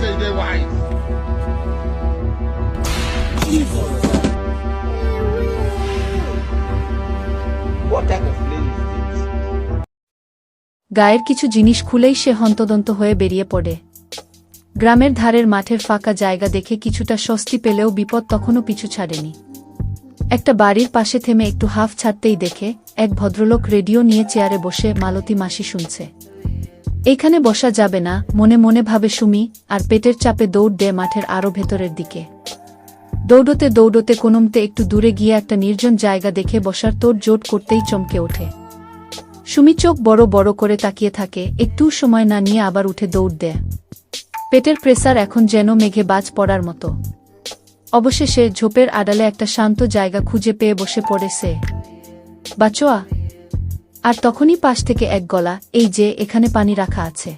say they white. গায়ের কিছু জিনিস খুলেই সে হন্তদন্ত হয়ে বেরিয়ে পড়ে। গ্রামের ধারের মাঠের ফাঁকা জায়গা দেখে কিছুটা স্বস্তি পেলেও বিপদ তখনও পিছু ছাড়েনি। একটা বাড়ির পাশে থেমে একটু হাফ ছাড়তেই দেখে এক ভদ্রলোক রেডিও নিয়ে চেয়ারে বসে মালতী মাসি শুনছে। এখানে বসা যাবে না, মনে মনে ভাবে সুমি, আর পেটের চাপে দৌড় দেয় মাঠের আরও ভেতরের দিকে। দৌড়তে দৌড়তে কোনমতে একটু দূরে গিয়ে একটা নির্জন জায়গা দেখে বসার তোর জোট করতেই চমকে ওঠে। সুমি চোখ বড় বড় করে তাকিয়ে থাকে, একটু সময় না নিয়ে আবার উঠে দৌড় দেয়। পেটের প্রেসার এখন যেন মেঘে বাজ পড়ার মতো। অবশেষে ঝোপের আড়ালে একটা শান্ত জায়গা খুঁজে পেয়ে বসে পড়ে সে। বাচোয়া আর তখনই পাশ থেকে এক গলা, এই যে, এখানে পানি রাখা আছে।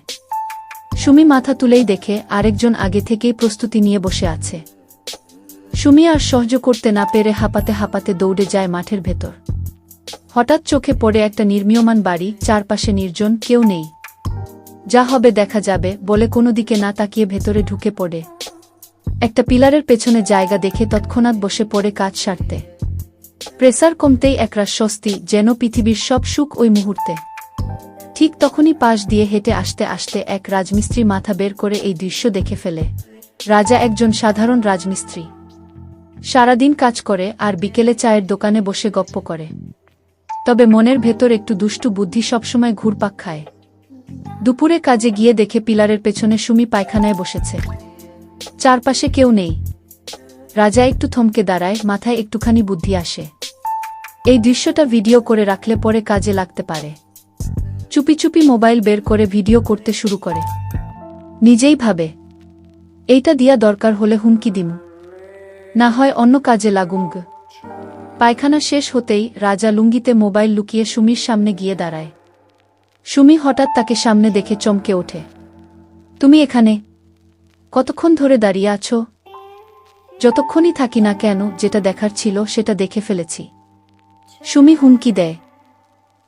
সুমি মাথা তুলেই দেখে আরেকজন আগে থেকেই প্রস্তুতি নিয়ে বসে আছে। সুমি আর সহ্য করতে না পেরে হাঁপাতে হাঁপাতে দৌড়ে যায় মাঠের ভেতর। হঠাৎ চোখে পড়ে একটা নির্মীয়মান বাড়ি, চারপাশে নির্জন কেউ নেই। যা হবে দেখা যাবে, বলে কোনো দিকে না তাকিয়ে ভেতরে ঢুকে পড়ে। একটা পিলারের পেছনে জায়গা দেখে তৎক্ষণাৎ বসে পড়ে কাজ সারতে। প্রেসার কমতেই একরাশ স্বস্তি যেন পৃথিবীর সব সুখ ওই মুহূর্তে। ঠিক তখনই পাশ দিয়ে হেঁটে আসতে আসতে এক রাজমিস্ত্রি মাথা বের করে এই দৃশ্য দেখে ফেলে। রাজা একজন সাধারণ রাজমিস্ত্রি। সারাদিন কাজ করে আর বিকেলে চায়ের দোকানে বসে গপ্প করে। তবে মনের ভেতর একটু দুষ্টু বুদ্ধি সবসময় ঘুরপাক খায়। দুপুরে কাজে গিয়ে দেখে পিলারের পেছনে সুমি পায়খানায় বসেছে। চারপাশে কেউ নেই। রাজা একটু থমকে দাঁড়ায়, মাথায় একটুখানি বুদ্ধি আসে। এই দৃশ্যটা ভিডিও করে রাখলে পরে কাজে লাগতে পারে। চুপি চুপি মোবাইল বের করে ভিডিও করতে শুরু করে। নিজেই ভাবে, এইটা দিয়া দরকার হলে হুমকি দিম। না হয় অন্য কাজে লাগুমগ পায়খানা শেষ হতেই রাজা লুঙ্গিতে মোবাইল লুকিয়ে সুমির সামনে গিয়ে দাঁড়ায়। সুমি হঠাৎ তাকে সামনে দেখে চমকে ওঠে। তুমি এখানে? কতক্ষণ ধরে দাঁড়িয়ে আছো? যতক্ষণই থাকি না কেন, যেটা দেখার ছিল, সেটা দেখে ফেলেছি। সুমি হুমকি দেয়।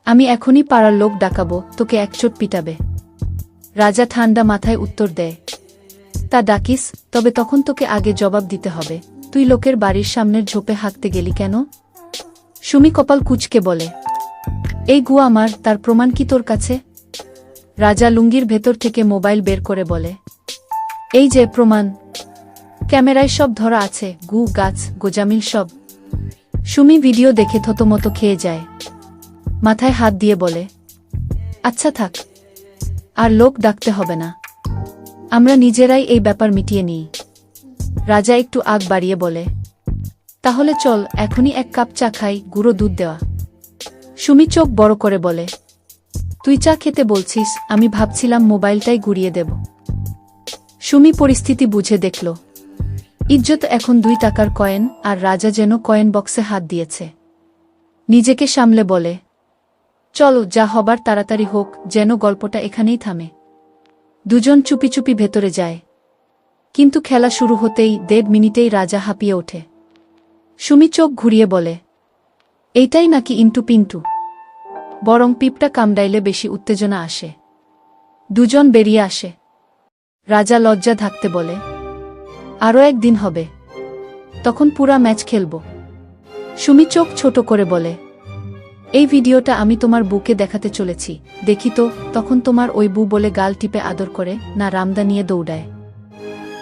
আমি এখনই পাড়ার লোক ডাকাবো, তোকে একচোট পিটাবে। রাজা ঠান্ডা মাথায় উত্তর দেয়, তা ডাকিস, তবে তখন তোকে আগে জবাব দিতে হবে। তুই লোকের বাড়ির সামনের ঝোপে হাঁকতে গেলি কেন? সুমি কপাল কুচকে বলে, এই গু আমার, তার প্রমাণ কি তোর কাছে? রাজা লুঙ্গির ভেতর থেকে মোবাইল বের করে বলে, এই যে প্রমাণ। ক্যামেরায় সব ধরা আছে, গু, গাছ, গোজামিল সব। সুমি ভিডিও দেখে থতমতো খেয়ে যায়। মাথায় হাত দিয়ে বলে আচ্ছা থাক, আর লোক ডাকতে হবে না। আমরা নিজেরাই এই ব্যাপার মিটিয়ে নিই। রাজা একটু আগ বাড়িয়ে বলে, তাহলে চল, এখনই এক কাপ চা খাই, গুঁড়ো দুধ দেওয়া। সুমি চোখ বড় করে বলে, তুই চা খেতে বলছিস, আমি ভাবছিলাম মোবাইলটাই গুড়িয়ে দেব। সুমি পরিস্থিতি বুঝে দেখল ইজ্জত এখন দুই টাকার কয়েন, আর রাজা যেন কয়েন বক্সে হাত দিয়েছে। নিজেকে সামলে বলে, চলো, যা হবার তাড়াতাড়ি হোক, যেন গল্পটা এখানেই থামে। দুজন চুপি চুপি ভেতরে যায়। কিন্তু খেলা শুরু হতেই দেড় মিনিটেই রাজা হাঁপিয়ে ওঠে। সুমি চোখ ঘুরিয়ে বলে, এইটাই নাকি ইন্টু পিন্টু? বরং পিপটা কামড়াইলে বেশি উত্তেজনা আসে। দুজন বেরিয়ে আসে। রাজা লজ্জা থাকতে বলে আরও একদিন হবে। তখন পুরা ম্যাচ খেলব। সুমি চোখ ছোট করে বলে, এই ভিডিওটা আমি তোমার বুকে দেখাতে চলেছি। দেখি তো, তখন তোমার ওই বু বলে গাল টিপে আদর করে, না রামদা নিয়ে দৌড়ায়।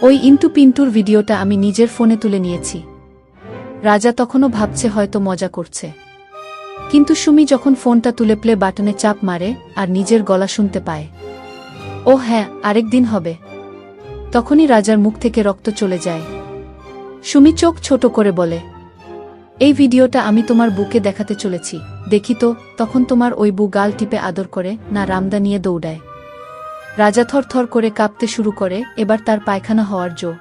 ওই ইন্টু পিন্টুর ভিডিওটা আমি নিজের ফোনে তুলে নিয়েছি। রাজা তখনও ভাবছে হয়তো মজা করছে। কিন্তু সুমি যখন ফোনটা তুলে প্লে বাটনে চাপ মারে, আর নিজের গলা শুনতে পায় ও হ্যাঁ আরেকদিন হবে। তখনই রাজার মুখ থেকে রক্ত চলে যায়। সুমি চোখ ছোট করে বলে, এই ভিডিওটা আমি তোমার বুকে দেখাতে চলেছি। দেখি তো, তখন তোমার ওই বু গাল টিপে আদর করে, না রামদা নিয়ে দৌড়ায় রাজা থর থর করে কাঁপতে শুরু করে, এবার তার পায়খানা হওয়ার জো